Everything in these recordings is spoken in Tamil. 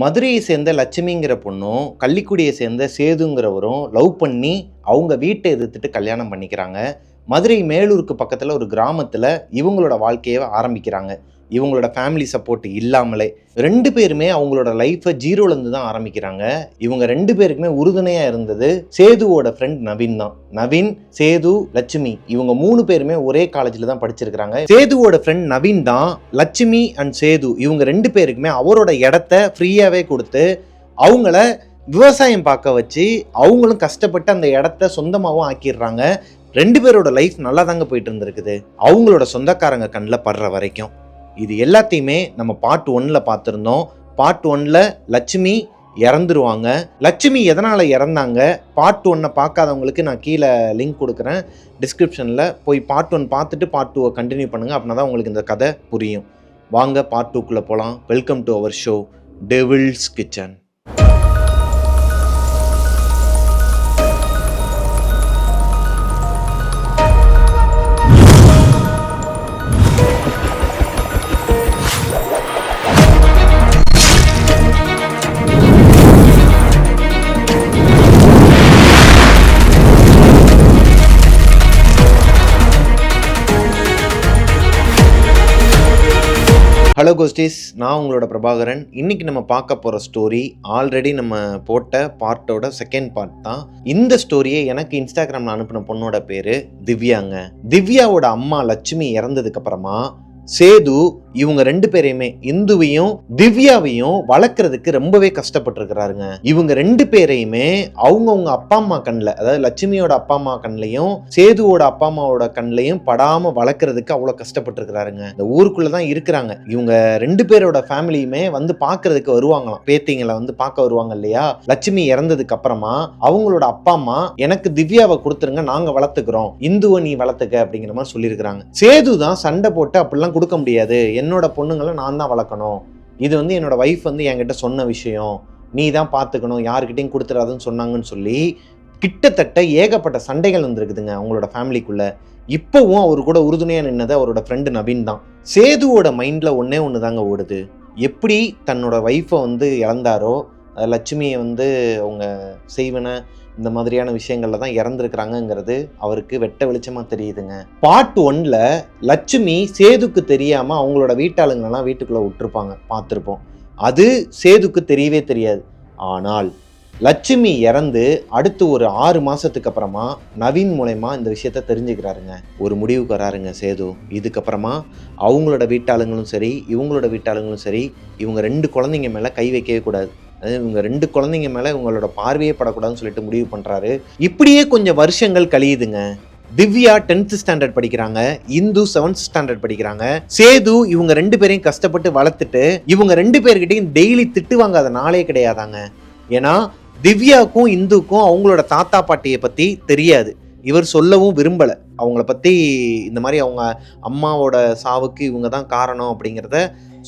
மதுரையை சேர்ந்த லட்சுமிங்கிற பொண்ணும் கள்ளிக்குடியை சேர்ந்த சேதுங்கிறவரும் லவ் பண்ணி அவங்க வீட்டை எதிர்த்துட்டு கல்யாணம் பண்ணிக்கிறாங்க. மதுரை மேலூருக்கு பக்கத்தில் ஒரு கிராமத்தில் இவங்களோட வாழ்க்கையை ஆரம்பிக்கிறாங்க. இவங்களோட ஃபேமிலி சப்போர்ட் இல்லாமலே ரெண்டு பேருமே அவங்களோட லைஃப்பை ஜீரோலேருந்து தான் ஆரம்பிக்கிறாங்க. இவங்க ரெண்டு பேருக்குமே உறுதுணையாக இருந்தது சேதுவோட ஃப்ரெண்ட் நவீன் தான். நவீன் சேது லட்சுமி இவங்க மூணு பேருமே ஒரே காலேஜில் தான் படிச்சிருக்கிறாங்க. சேதுவோட ஃப்ரெண்ட் நவீன் தான் லட்சுமி அண்ட் சேது இவங்க ரெண்டு பேருக்குமே அவரோட இடத்த ஃப்ரீயாகவே கொடுத்து அவங்கள விவசாயம் பார்க்க வச்சு அவங்களும் கஷ்டப்பட்டு அந்த இடத்த சொந்தமாகவும் ஆக்கிடுறாங்க. ரெண்டு பேரோட லைஃப் நல்லா தாங்க போயிட்டு இருந்திருக்குது. அவங்களோட சொந்தக்காரங்க கண்ணில் படுற வரைக்கும். இது எல்லாத்தையுமே நம்ம பார்ட் ஒன்ல பார்த்துருந்தோம். பார்ட் ஒன்ல லட்சுமி இறந்துருவாங்க. லட்சுமி எதனால் இறந்தாங்க? பார்ட் ஒன்னை பார்க்காதவங்களுக்கு நான் கீழே லிங்க் கொடுக்குறேன். டிஸ்கிரிப்ஷனில் போய் பார்ட் ஒன் பார்த்துட்டு பார்ட் டூவை கண்டினியூ பண்ணுங்கள் அப்படின்னா தான் உங்களுக்கு இந்த கதை புரியும். வாங்க பார்ட் டூக்குள்ளே போகலாம் welcome to our show devil's kitchen hello ghosties நான் உங்களோட பிரபாகரன். இன்னைக்கு நம்ம பார்க்க போகிற ஸ்டோரி ஆல்ரெடி நம்ம போட்ட பார்ட்டோட செகண்ட் பார்ட் தான். இந்த ஸ்டோரியை எனக்கு இன்ஸ்டாகிராமில் அனுப்பின பொண்ணோட பேர் திவ்யாங்க. திவ்யாவோட அம்மா லட்சுமி இறந்ததுக்கு அப்புறமா சேது இவங்க ரெண்டு பேரையுமே இந்துவையும் திவ்யாவையும் வளர்க்கறதுக்கு ரொம்பவே கஷ்டப்பட்டிருக்கிறாருங்க. இவங்க ரெண்டு பேரையுமே அவங்கவுங்க அப்பா அம்மா கண்ணில் அதாவது லட்சுமியோட அப்பா அம்மா கண்ணிலையும் சேதுவோட அப்பா அம்மாவோட கண்ணிலையும் படாம வளர்க்கறதுக்கு அவ்வளோ கஷ்டப்பட்டிருக்கிறாருங்க. இந்த ஊருக்குள்ள தான் இருக்கிறாங்க. இவங்க ரெண்டு பேரோட ஃபேமிலியுமே வந்து பார்க்கறதுக்கு வருவாங்களாம். பேத்திங்களை வந்து பார்க்க வருவாங்க இல்லையா? லட்சுமி இறந்ததுக்கு அப்புறமா அவங்களோட அப்பா அம்மா எனக்கு திவ்யாவை கொடுத்துருங்க நாங்க வளர்த்துக்கிறோம். இந்துவை நீ வளர்த்துக்க அப்படிங்கிற மாதிரி சொல்லியிருக்கிறாங்க. சேது தான் சண்டை போட்டு அப்படிலாம் கொடுக்க முடியாது. என்னோட பொண்ணுங்களை நான் தான் வளர்க்கணும். இது வந்து என்னோட ஒய்ஃப் வந்து என்கிட்ட சொன்ன விஷயம். நீ தான் பார்த்துக்கணும் யாருக்கிட்டையும் கொடுத்துடாதுன்னு சொன்னாங்கன்னு சொல்லி கிட்டத்தட்ட ஏகப்பட்ட சண்டைகள் வந்திருக்குதுங்க அவங்களோட ஃபேமிலிக்குள்ளே இப்போவும் அவர் கூட உறுதுணையாக நின்னது அவரோட ஃப்ரெண்டு நவீன் தான். சேதுவோட மைண்டில் ஒன்றே ஒன்று தாங்க ஓடுது. எப்படி தன்னோட ஒய்ஃபை வந்து இழந்தாரோ லட்சுமியை வந்து அவங்க செய்வன இந்த மாதிரியான விஷயங்கள்ல தான் இறந்துருக்குறாங்கங்கிறது அவருக்கு வெட்ட வெளிச்சமாக தெரியுதுங்க. பார்ட் ஒன்ல லட்சுமி சேதுக்கு தெரியாமல் அவங்களோட வீட்டாளுங்களெல்லாம் வீட்டுக்குள்ளே விட்டுருப்பாங்க. பார்த்துருப்போம். அது சேதுக்கு தெரியவே தெரியாது. ஆனால் லட்சுமி இறந்து அடுத்து ஒரு ஆறு மாசத்துக்கு அப்புறமா நவீன் மூலயமா இந்த விஷயத்த தெரிஞ்சுக்கிறாருங்க. ஒரு முடிவுக்கு வராருங்க சேது. இதுக்கப்புறமா அவங்களோட வீட்டாளுங்களும் சரி இவங்களோட வீட்டாளுங்களும் சரி இவங்க ரெண்டு குழந்தைங்க மேலே கை வைக்கவே கூடாது. அதாவது இவங்க ரெண்டு குழந்தைங்க மேலே இவங்களோட பார்வையே படக்கூடாதுன்னு சொல்லிட்டு முடிவு பண்ணுறாரு இப்படியே கொஞ்சம் வருஷங்கள் கழியுதுங்க. திவ்யா டென்த் ஸ்டாண்டர்ட் படிக்கிறாங்க. இந்து செவன்த் ஸ்டாண்டர்ட் படிக்கிறாங்க. சேது இவங்க ரெண்டு பேரையும் கஷ்டப்பட்டு வளர்த்துட்டு இவங்க ரெண்டு பேர்கிட்டையும் டெய்லி திட்டு வாங்காத நாளே கிடையாதாங்க. ஏன்னா திவ்யாவுக்கும் இந்துக்கும் அவங்களோட தாத்தா பாட்டியை பற்றி தெரியாது. இவர் சொல்லவும் விரும்பலை. அவங்கள பற்றி இந்த மாதிரி அவங்க அம்மாவோட சாவுக்கு இவங்க தான் காரணம் அப்படிங்கிறத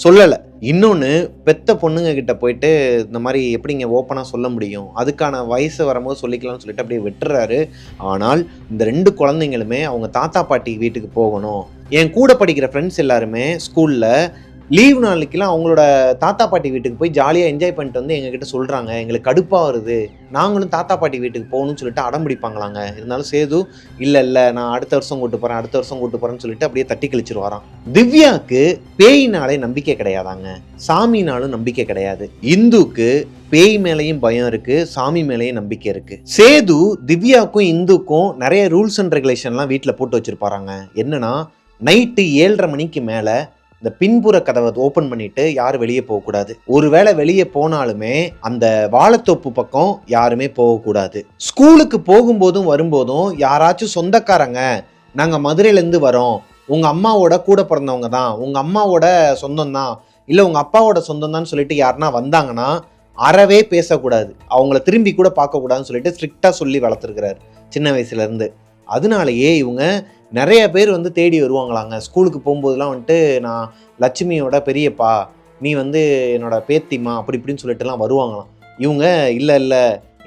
சொல்லலை. இன்னொன்று பெத்த பொண்ணுங்க கிட்ட போயிட்டு இந்த மாதிரி எப்படிங்க ஓப்பனாக சொல்ல முடியும்? அதுக்கான வயசு வரும்போது சொல்லிக்கலாம்னு சொல்லிட்டு அப்படியே விட்டுறாரு. ஆனால் இந்த ரெண்டு குழந்தைங்களுமே அவங்க தாத்தா பாட்டி வீட்டுக்கு போகணும். என் கூட படிக்கிற ஃப்ரெண்ட்ஸ் எல்லாருமே ஸ்கூலில் லீவ் நாளைக்கெல்லாம் அவங்களோட தாத்தா பாட்டி வீட்டுக்கு போய் ஜாலியாக என்ஜாய் பண்ணிட்டு வந்து எங்ககிட்ட சொல்கிறாங்க எங்களுக்கு கடுப்பாக வருது. நாங்களும் தாத்தா பாட்டி வீட்டுக்கு போகணும்னு சொல்லிட்டு அடம் பிடிப்பாங்களாங்க. இருந்தாலும் சேது இல்லை இல்லை நான் அடுத்த வருஷம் கூட்டு போகிறேன் அடுத்த வருஷம் கூட்டு போகிறேன்னு சொல்லிட்டு அப்படியே தட்டி கழிச்சிட்டு வரான் திவ்யாவுக்கு பேயினாலே நம்பிக்கை கிடையாதாங்க. சாமினாலும் நம்பிக்கை கிடையாது. இந்துக்கு பேய் மேலேயும் பயம் இருக்கு சாமி மேலேயும் நம்பிக்கை இருக்கு. சேது திவ்யாவுக்கும் இந்துக்கும் நிறைய ரூல்ஸ் அண்ட் ரெகுலேஷன்லாம் வீட்டில் போட்டு வச்சிருப்பாராங்க. என்னன்னா நைட்டு ஏழரை மணிக்கு மேலே இந்த பின்புற கதவை ஓப்பன் பண்ணிட்டு யாரும் வெளியே போகக்கூடாது. ஒருவேளை வெளியே போனாலுமே அந்த வாழைத்தோப்பு பக்கம் யாருமே போகக்கூடாது. ஸ்கூலுக்கு போகும்போதும் வரும்போதும் யாராச்சும் சொந்தக்காரங்க நாங்கள் மதுரையிலேருந்து வரோம். உங்கள் அம்மாவோட கூட பிறந்தவங்க தான். உங்கள் அம்மாவோட சொந்தம் தான். இல்லை உங்கள் அப்பாவோட சொந்தம் தான் சொல்லிட்டு யாருன்னா வந்தாங்கன்னா அறவே பேசக்கூடாது. அவங்கள திரும்பி கூட பார்க்கக்கூடாதுன்னு சொல்லிட்டு ஸ்ட்ரிக்டாக சொல்லி வளர்த்துருக்கிறார் சின்ன வயசுலேருந்து அதனாலேயே இவங்க நிறைய பேர் வந்து தேடி வருவாங்களாங்க. ஸ்கூலுக்கு போகும்போதெல்லாம் வந்துட்டு நான் லட்சுமியோட பெரியப்பா நீ வந்து என்னோட பேத்திமா அப்படி இப்படின்னு சொல்லிட்டுலாம் வருவாங்களாம். இவங்க இல்லை இல்லை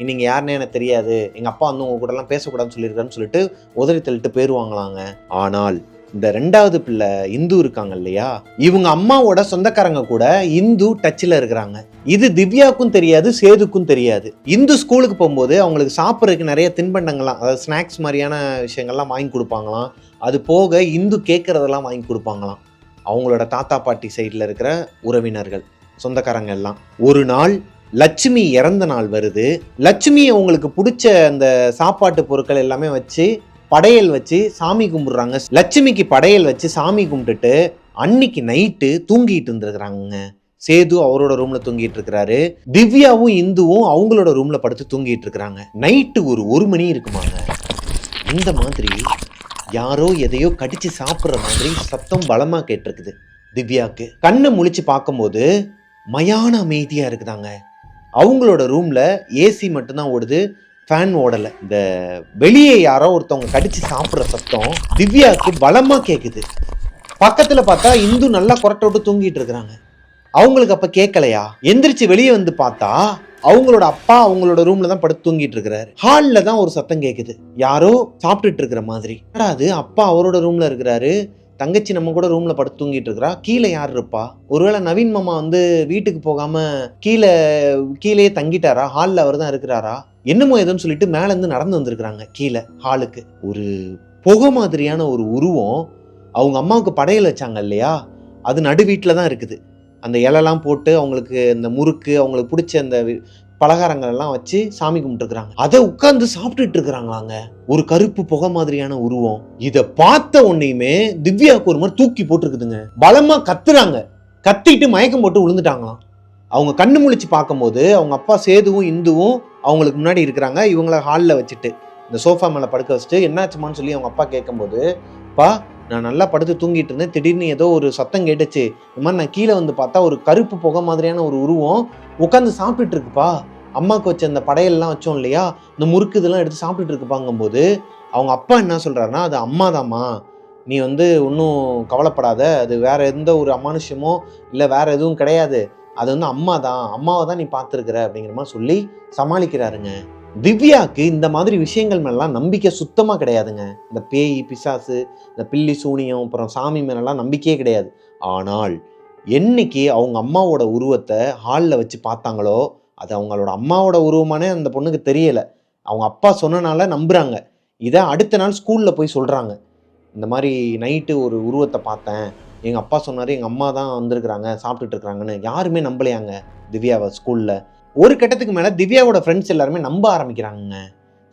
நீங்கள் யாருன்னே எனக்கு தெரியாது. எங்கள் அப்பா வந்து உங்க கூடலாம் பேசக்கூடாதுன்னு சொல்லியிருக்காருன்னு சொல்லிட்டு உதறி தள்ளிட்டு போயிடுவாங்களாங்க ஆனால் இந்த ரெண்டாவது பிள்ளை இந்து இருக்காங்க இல்லையா? இவங்க அம்மாவோட சொந்தக்காரங்க கூட இந்து டச்சில் இருக்கிறாங்க. இது திவ்யாவுக்கும் தெரியாது சேதுக்கும் தெரியாது. இந்து ஸ்கூலுக்கு போகும்போது அவங்களுக்கு சாப்பிட்றதுக்கு நிறைய தின்பண்டங்கள்லாம் அதாவது ஸ்நாக்ஸ் மாதிரியான விஷயங்கள்லாம் வாங்கி கொடுப்பாங்களாம். அது போக இந்து கேட்குறதெல்லாம் வாங்கி கொடுப்பாங்களாம். அவங்களோட தாத்தா பாட்டி சைடில் இருக்கிற உறவினர்கள் சொந்தக்காரங்க எல்லாம். ஒரு நாள் லட்சுமி இறந்த நாள் வருது. லட்சுமி அவங்களுக்கு பிடிச்ச அந்த சாப்பாட்டு பொருட்கள் எல்லாமே வச்சு படையல் வச்சு சாமி கும்பிட்றாங்க. லட்சுமிக்கு படையல் வச்சு சாமி கும்பிட்டுட்டு அன்னைக்கு நைட்டு தூங்கிட்டு இருந்திருக்கிறாங்க சேது அவரோட ரூம்ல தூங்கிட்டு இருக்கிறாரு. திவ்யாவும் இந்துவும் அவங்களோட ரூம்ல படுத்து தூங்கிட்டு இருக்கிறாங்க. நைட்டு ஒரு ஒரு மணி இருக்குமாங்க. இந்த மாதிரி யாரோ எதையோ கடிச்சு சாப்பிட்ற மாதிரி சத்தம் பலமா கேட்டிருக்குது திவ்யாக்கு கண்ணை முழிச்சு பார்க்கும்போது மயான அமைதியா இருக்குதாங்க. அவங்களோட ரூம்ல ஏசி மட்டும்தான் ஓடுது. ஃபேன் ஓடலை. இந்த வெளியே யாரோ ஒருத்தவங்க கடிச்சு சாப்பிட்ற சத்தம் திவ்யாவுக்கு பலமாக கேட்குது பக்கத்தில் பார்த்தா இந்து நல்லா கொரட்டை விட்டு தூங்கிட்டு இருக்கிறாங்க. அவங்களுக்கு அப்போ கேட்கலையா எந்திரிச்சு வெளியே வந்து பார்த்தா அவங்களோட அப்பா அவங்களோட ரூம்ல தான் படுத்து தூங்கிட்டு இருக்கிறாரு. ஹாலில் தான் ஒரு சத்தம் கேட்குது யாரோ சாப்பிட்டுட்டு இருக்கிற மாதிரி. அது அப்பா அவரோட ரூம்ல இருக்கிறாரு. தங்கச்சி நம்ம கூட ரூம்ல படுத்து தூங்கிட்டு இருக்கிறா. கீழே யார் இருப்பா? ஒருவேளை நவீன் மாமா வந்து வீட்டுக்கு போகாம கீழே கீழே தங்கிட்டாரா? ஹாலில் அவர் தான் இருக்கிறாரா? என்னமோ ஏதோன்னு சொல்லிட்டு மேலேருந்து நடந்து வந்திருக்கிறாங்க கீழே ஹாலுக்கு ஒரு புகை மாதிரியான ஒரு உருவம் அவங்க அம்மாவுக்கு படையல் வச்சாங்க இல்லையா? அது நடு வீட்டில் தான் இருக்குது. அந்த இலைலாம் போட்டு அவங்களுக்கு இந்த முறுக்கு அவங்களுக்கு பிடிச்ச அந்த பலகாரங்கள் எல்லாம் வச்சு சாமி கும்பிட்டுருக்குறாங்க. அதை உட்கார்ந்து சாப்பிட்டுட்டு இருக்கிறாங்களாங்க ஒரு கருப்பு புகை மாதிரியான உருவம். இதை பார்த்த உன்னையுமே திவ்யாவுக்கு ஒரு மாதிரி தூக்கி போட்டிருக்குதுங்க. பலமா கத்துறாங்க. கத்திட்டு மயக்கம் போட்டு விழுந்துட்டாங்களாம். அவங்க கண்ணு முழிச்சு பார்க்கும்போது அவங்க அப்பா சேதுவும் இந்துவும் அவங்களுக்கு முன்னாடி இருக்கிறாங்க. இவங்கள ஹாலில் வச்சுட்டு இந்த சோஃபா மேலே படுக்க வச்சுட்டு என்னாச்சுமான்னு சொல்லி அவங்க அப்பா கேட்கும்போது பா நான் நல்லா படுத்து தூங்கிட்டு இருந்தேன். திடீர்னு ஏதோ ஒரு சத்தம் கேட்டுச்சு. இந்த மாதிரி நான் கீழே வந்து பார்த்தா ஒரு கருப்பு புகை மாதிரியான ஒரு உருவம் உட்காந்து சாப்பிட்டுட்டு இருக்குப்பா. அம்மாவுக்கு வச்ச அந்த படையெல்லாம் வச்சோம் இல்லையா? இந்த முறுக்கு இதெல்லாம் எடுத்து சாப்பிட்டுட்டு இருக்குப்பாங்கும்போது அவங்க அப்பா என்ன சொல்கிறாருன்னா அது அம்மா நீ வந்து ஒன்றும் கவலைப்படாத. அது வேற எந்த ஒரு அமானுஷ்யமோ இல்லை வேற எதுவும் கிடையாது. அது வந்து அம்மா தான் அம்மாவை தான் நீ பார்த்துருக்குற. அப்படிங்கிற மாதிரி சொல்லி சமாளிக்கிறாருங்க. திவ்யாக்கு இந்த மாதிரி விஷயங்கள் மேலாம் நம்பிக்கை சுத்தமாக கிடையாதுங்க. இந்த பேய் பிசாசு இந்த பில்லி சூனியம் அப்புறம் சாமி மேலெல்லாம் நம்பிக்கையே கிடையாது. ஆனால் என்னைக்கு அவங்க அம்மாவோட உருவத்தை ஹாலில் வச்சு பார்த்தாங்களோ அது அவங்களோட அம்மாவோட உருவமானே அந்த பொண்ணுக்கு தெரியலை. அவங்க அப்பா சொன்னனால நம்புகிறாங்க இதை அடுத்த நாள் ஸ்கூலில் போய் சொல்கிறாங்க இந்த மாதிரி நைட்டு ஒரு உருவத்தை பார்த்தேன். எங்கள் அப்பா சொன்னார் எங்கள் அம்மா தான் வந்திருக்கிறாங்க சாப்பிட்டுட்டு இருக்கிறாங்கன்னு யாருமே நம்பலையாங்க திவ்யாவை ஸ்கூலில் ஒரு கட்டத்துக்கு மேலே திவ்யாவோட ஃப்ரெண்ட்ஸ் எல்லாருமே நம்ப ஆரம்பிக்கிறாங்க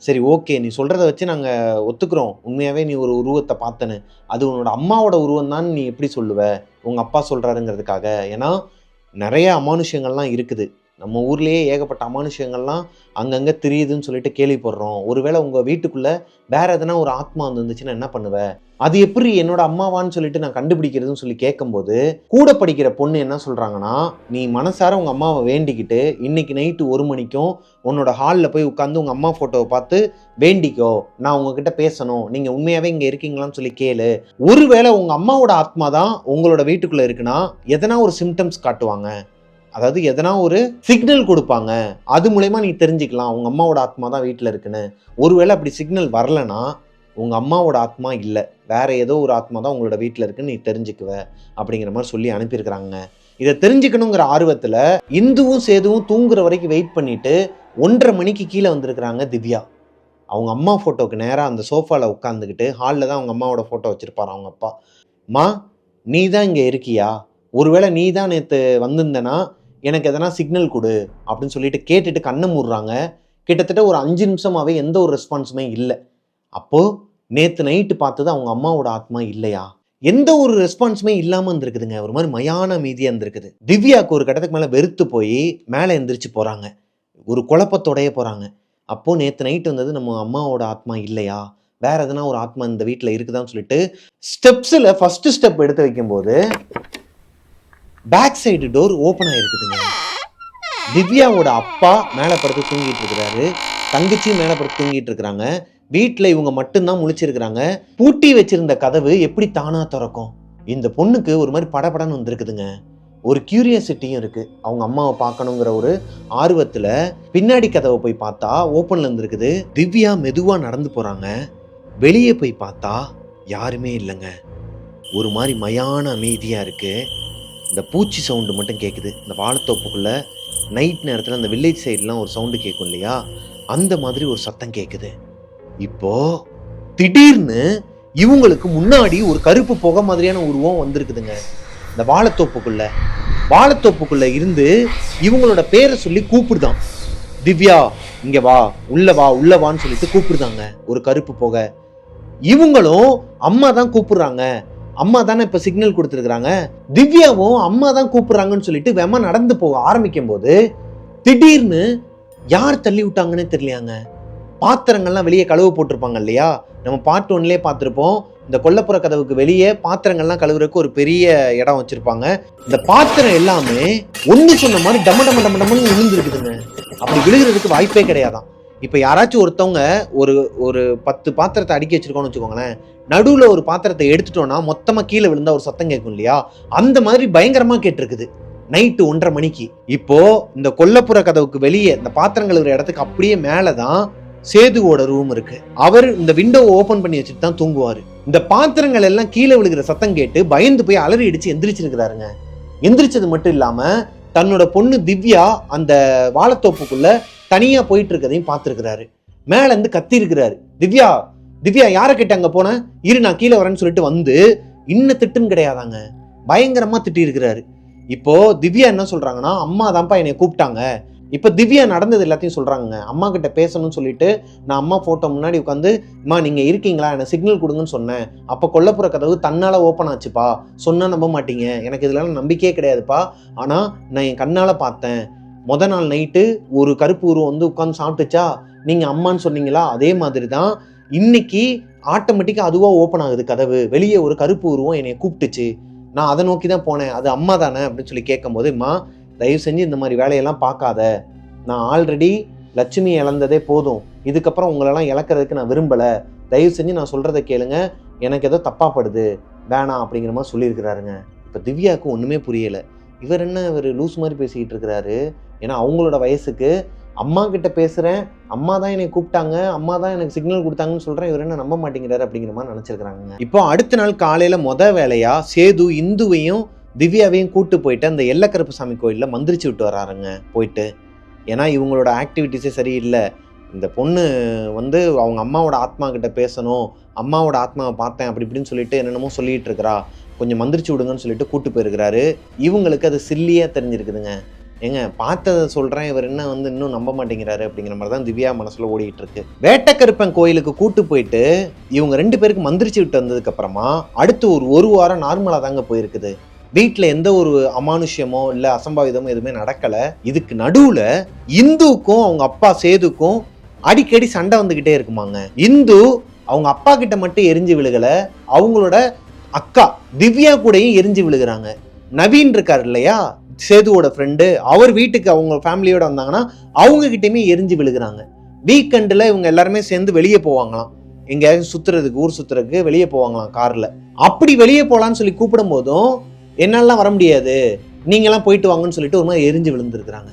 சரி ஓகே நீ சொல்கிறத வச்சு நாங்கள் ஒத்துக்கிறோம். உண்மையாகவே நீ ஒரு உருவத்தை பார்த்தனு. அது உன்னோட அம்மாவோட உருவம் தான் நீ எப்படி சொல்லுவ? உங்கள் அப்பா சொல்கிறாருங்கிறதுக்காக ஏன்னா நிறைய அமானுஷ்யங்கள்லாம் இருக்குது. நம்ம ஊர்லேயே ஏகப்பட்ட அமானுஷங்கள்லாம் அங்கங்கே தெரியுதுன்னு சொல்லிட்டு கேள்விப்படுறோம். ஒருவேளை உங்கள் வீட்டுக்குள்ளே வேற எதனா ஒரு ஆத்மா வந்துருந்துச்சுன்னா என்ன பண்ணுவேன் அது எப்படி என்னோட அம்மாவான்னு சொல்லிட்டு நான் கண்டுபிடிக்கிறதுன்னு சொல்லி கேட்கும்போது கூட படிக்கிற பொண்ணு என்ன சொல்கிறாங்கன்னா நீ மனசார உங்கள் அம்மாவை வேண்டிக்கிட்டு இன்னைக்கு நைட்டு ஒரு மணிக்கும் உன்னோட ஹாலில் போய் உட்காந்து உங்கள் அம்மா ஃபோட்டோவை பார்த்து வேண்டிக்கோ. நான் உங்ககிட்ட பேசணும். நீங்கள் உண்மையாகவே இங்கே இருக்கீங்களான்னு சொல்லி கேளு. ஒருவேளை உங்கள் அம்மாவோட ஆத்மா தான் உங்களோட வீட்டுக்குள்ளே இருக்குன்னா எதனா ஒரு சிம்டம்ஸ் காட்டுவாங்க. அதாவது எதனா ஒரு சிக்னல் கொடுப்பாங்க. அது மூலயமா நீ தெரிஞ்சுக்கலாம். உங்கள் அம்மாவோட ஆத்மா தான் வீட்டில் இருக்குன்னு. ஒருவேளை அப்படி சிக்னல் வரலனா உங்கள் அம்மாவோட ஆத்மா இல்லை. வேற ஏதோ ஒரு ஆத்மா தான் உங்களோட வீட்டில் இருக்குன்னு நீ தெரிஞ்சுக்குவ அப்படிங்கிற மாதிரி சொல்லி அனுப்பியிருக்கிறாங்க. இதை தெரிஞ்சுக்கணுங்கிற ஆர்வத்தில் இந்துவும் சேதுவும் தூங்குற வரைக்கும் வெயிட் பண்ணிட்டு ஒன்றரை மணிக்கு கீழே வந்திருக்கிறாங்க திவ்யா. அவங்க அம்மா ஃபோட்டோவுக்கு நேராக அந்த சோஃபாவில் உட்காந்துக்கிட்டு ஹாலில் தான் அவங்க அம்மாவோட ஃபோட்டோ வச்சுருப்பாரு அவங்க அப்பா. மா நீ தான் இங்கே இருக்கியா? ஒருவேளை நீ தான் நேற்று வந்திருந்தனா எனக்கு எதனா சிக்னல் கொடு அப்படின்னு சொல்லிட்டு கேட்டுட்டு கண்ணை மூடுறாங்க. கிட்டத்தட்ட ஒரு அஞ்சு நிமிஷமாகவே எந்த ஒரு ரெஸ்பான்ஸுமே இல்லை. அப்போது நேற்று நைட்டு பார்த்தது அவங்க அம்மாவோட ஆத்மா இல்லையா? எந்த ஒரு ரெஸ்பான்ஸுமே இல்லாமல் இருந்திருக்குதுங்க. ஒரு மாதிரி மயான மீதியாக இருந்திருக்குது. திவ்யாவுக்கு ஒரு கட்டத்துக்கு மேலே வெறுத்து போய் மேலே எந்திரிச்சு போகிறாங்க ஒரு குழப்பத்தோடைய போகிறாங்க அப்போது நேற்று நைட் வந்தது நம்ம அம்மாவோட ஆத்மா இல்லையா? வேற எதனா ஒரு ஆத்மா இந்த வீட்டில் இருக்குதான்னு சொல்லிட்டு ஸ்டெப்ஸில் ஃபஸ்ட்டு ஸ்டெப் எடுத்து வைக்கும்போது பேக் சைடு டோர் ஓப்பன் ஆயிருக்குதுங்க. திவ்யாவோட அப்பா மேலே படுத்து தூங்கிட்டு இருக்கிறாரு. தங்கச்சியும் மேலே படுத்து தூங்கிட்டு இருக்கிறாங்க. வீட்டில் இவங்க மட்டும்தான் முழிச்சிருக்கிறாங்க. பூட்டி வச்சிருந்த கதவு எப்படி தானா திறக்கும்? இந்த பொண்ணுக்கு ஒரு மாதிரி படபடன்னு வந்திருக்குதுங்க. ஒரு கியூரியாசிட்டியும் இருக்கு. அவங்க அம்மாவை பார்க்கணுங்கிற ஒரு ஆர்வத்தில் பின்னாடி கதவை போய் பார்த்தா ஓப்பன்ல இருந்திருக்குது. திவ்யா மெதுவாக நடந்து போறாங்க. வெளியே போய் பார்த்தா யாருமே இல்லைங்க. ஒரு மாதிரி மயான அமைதியாக இருக்குது இந்த பூச்சி சவுண்டு மட்டும் கேட்குது இந்த வாழைத்தோப்புக்குள்ளே நைட் நேரத்தில் அந்த வில்லேஜ் சைட்லாம் ஒரு சவுண்டு கேட்கும் இல்லையா? அந்த மாதிரி ஒரு சத்தம் கேட்குது இப்போ திடீர்னு இவங்களுக்கு முன்னாடி ஒரு கருப்பு புகை மாதிரியான உருவம் வந்திருக்குதுங்க. இந்த வாழைத்தோப்புக்குள்ள வாழைத்தோப்புக்குள்ள இருந்து இவங்களோட பேரை சொல்லி கூப்பிடுதான். திவ்யா இங்க வா உள்ள வா உள்ள வான்னு சொல்லிட்டு கூப்பிடுதாங்க. ஒரு கருப்பு புகை. இவங்களும் அம்மா தான் கூப்பிடுறாங்க. அம்மா தானே இப்போ சிக்னல் கொடுத்துருக்குறாங்க. திவ்யாவும் அம்மா தான் கூப்பிட்றாங்கன்னு சொல்லிட்டு வெம நடந்து போக ஆரம்பிக்கும் போது திடீர்னு யார் தள்ளி விட்டாங்கன்னு தெரியலையாங்க. பாத்திரங்கள்லாம் வெளியே கழுவு போட்டிருப்பாங்க இல்லையா? நம்ம பார்ட் ஒன்லேயே பார்த்துருப்போம். இந்த கொல்லப்புற கதவுக்கு வெளியே பாத்திரங்கள்லாம் கழுவுறதுக்கு ஒரு பெரிய இடம் வச்சிருப்பாங்க. இந்த பாத்திரம் எல்லாமே ஒன்று சொன்ன மாதிரி டம டம டம டமன்னு விழுந்துருக்குதுங்க அப்படி விழுகிறதுக்கு வாய்ப்பே கிடையாதான். இப்போ யாராச்சும் ஒருத்தவங்க ஒரு ஒரு பத்து பாத்திரத்தை அடுக்கி வச்சிருக்கோம்னு வச்சுக்கோங்களேன் நடுவில் ஒரு பாத்திரத்தை எடுத்துட்டோன்னா மொத்தமாக கீழே விழுந்தா ஒரு சத்தம் கேட்கும் இல்லையா? அந்த மாதிரி பயங்கரமாக கேட்டிருக்குது. நைட்டு ஒன்றரை மணிக்கு. இப்போ இந்த கொல்லப்புற கதவுக்கு வெளியே இந்த பாத்திரங்கள் ஒரு இடத்துக்கு அப்படியே மேலே தான் சேதுவோட ரூம் இருக்கு. அவர் இந்த விண்டோவை ஓபன் பண்ணி வச்சுட்டு தான் தூங்குவார். இந்த பாத்திரங்கள் எல்லாம் கீழே விழுகிற சத்தம் கேட்டு பயந்து போய் அலறி அடிச்சு எந்திரிச்சிருக்கிறாருங்க. எந்திரிச்சது மட்டும் இல்லாமல் தன்னோட பொண்ணு திவ்யா அந்த வாழைத்தோப்புக்குள்ள தனியா போயிட்டு இருக்கதையும் பார்த்துருக்கிறாரு. மேலேருந்து கத்தி இருக்கிறாரு திவ்யா திவ்யா யாரை கிட்ட அங்கே போனேன் இரு நான் கீழே வரேன்னு சொல்லிட்டு வந்து இன்ன திட்டுன்னு கிடையாதாங்க. பயங்கரமாக திட்டி இருக்கிறாரு இப்போ திவ்யா என்ன சொல்றாங்கன்னா அம்மா தான்ப்பா என்னை கூப்பிட்டாங்க. இப்போ திவ்யா நடந்தது எல்லாத்தையும் சொல்கிறாங்க அம்மா கிட்ட பேசணும்னு சொல்லிட்டு நான் அம்மா ஃபோட்டோ முன்னாடி உட்காந்து அம்மா நீங்கள் இருக்கீங்களா? எனக்கு சிக்னல் கொடுங்கன்னு சொன்னேன். அப்போ கொல்லப்புற கதவு தன்னால் ஓப்பன் ஆச்சுப்பா. சொன்னால் நம்ப மாட்டீங்க. எனக்கு இதுல நம்பிக்கையே கிடையாதுப்பா. ஆனால் நான் என் கண்ணால் பார்த்தேன். மொதல் நாள் நைட்டு ஒரு கருப்பு உருவம் வந்து உட்காந்து சாப்பிட்டுச்சா? நீங்கள் அம்மான்னு சொன்னீங்களா? அதே மாதிரி தான் இன்னைக்கு ஆட்டோமேட்டிக்காக அதுவாக ஓப்பன் ஆகுது கதவு. வெளியே ஒரு கருப்பு உருவம் என்னை கூப்பிட்டுச்சு. நான் அதை நோக்கி தான் போனேன். அது அம்மா தானே? அப்படின்னு சொல்லி கேட்கும்போது அம்மா தயவு செஞ்சு இந்த மாதிரி வேலையெல்லாம் பார்க்காத. நான் ஆல்ரெடி லட்சுமி இழந்ததே போதும். இதுக்கப்புறம் உங்களெல்லாம் இழக்கிறதுக்கு நான் விரும்பலை. தயவு செஞ்சு நான் சொல்கிறத கேளுங்க. எனக்கு ஏதோ தப்பாப்படுது வேணாம் அப்படிங்கிற மாதிரி சொல்லியிருக்கிறாருங்க. இப்போ திவ்யாவுக்கு ஒன்றுமே புரியலை. இவர் என்ன இவர் லூஸ் மாதிரி பேசிக்கிட்டு இருக்கிறாரு? ஏன்னா அவங்களோட வயசுக்கு அம்மா கிட்ட பேசுகிறேன் அம்மா தான் என்னை கூப்பிட்டாங்க. அம்மா தான் எனக்கு சிக்னல் கொடுத்தாங்கன்னு சொல்கிறேன் இவர் என்ன நம்ப மாட்டேங்கிறாரு அப்படிங்கிற மாதிரி நினச்சிருக்கிறாங்க. இப்போ அடுத்த நாள் காலையில் மொதல் வேலையாக சேது இந்துவையும் திவ்யாவையும் கூட்டு போயிட்டு அந்த எல்லக்கருப்பு சாமி கோயிலில் மந்திரிச்சு விட்டு வராருங்க போயிட்டு. ஏன்னா இவங்களோட ஆக்டிவிட்டிஸே சரியில்லை. இந்த பொண்ணு வந்து அவங்க அம்மாவோட ஆத்மா கிட்ட பேசணும் அம்மாவோட ஆத்மாவை பார்த்தேன் அப்படி இப்படின்னு சொல்லிட்டு என்னென்னமோ சொல்லிட்டு இருக்கிறா. கொஞ்சம் மந்திரிச்சு விடுங்கன்னு சொல்லிட்டு கூட்டு போயிருக்கிறாரு. இவங்களுக்கு அது சில்லியாக தெரிஞ்சிருக்குதுங்க. ஏங்க பார்த்ததை சொல்கிறேன் இவர் என்ன வந்து இன்னும் நம்ப மாட்டேங்கிறாரு அப்படிங்கிற மாதிரி தான் திவ்யா மனசில் ஓடிட்டு இருக்கு வேட்டக்கருப்பன் கோயிலுக்கு கூட்டு போயிட்டு இவங்க ரெண்டு பேருக்கு மந்திரிச்சு விட்டு வந்ததுக்கு அப்புறமா அடுத்து ஒரு ஒரு வாரம் நார்மலாக தாங்க போயிருக்குது. வீட்டில் எந்த ஒரு அமானுஷ்யமோ இல்லை அசம்பாவிதமோ எதுவுமே நடக்கலை. இதுக்கு நடுவில் இந்துக்கும் அவங்க அப்பா சேதுக்கும் அடிக்கடி சண்டை வந்துக்கிட்டே இருக்குமாங்க. இந்து அவங்க அப்பா கிட்ட மட்டும் எரிஞ்சு விழுகலை அவங்களோட அக்கா திவ்யா கூடயும் எரிஞ்சு விழுகிறாங்க. நவீன் இருக்கார் இல்லையா? சேதுவோட ஃப்ரெண்டு அவர் வீட்டுக்கு அவங்க ஃபேமிலியோட வந்தாங்கன்னா அவங்க கிட்டேயுமே எரிஞ்சு விழுகிறாங்க. வீக்கெண்டில் இவங்க எல்லாருமே சேர்ந்து வெளியே போவாங்களாம். எங்கேயாவது சுற்றுறதுக்கு ஊர் சுத்துறதுக்கு வெளியே போவாங்களாம் காரில் அப்படி வெளியே போகலான்னு சொல்லி கூப்பிடும் போதும் என்னாலலாம் வர முடியாது. நீங்களாம் போயிட்டு வாங்கன்னு சொல்லிட்டு ஒரு மாதிரி எரிஞ்சு விழுந்துருக்குறாங்க.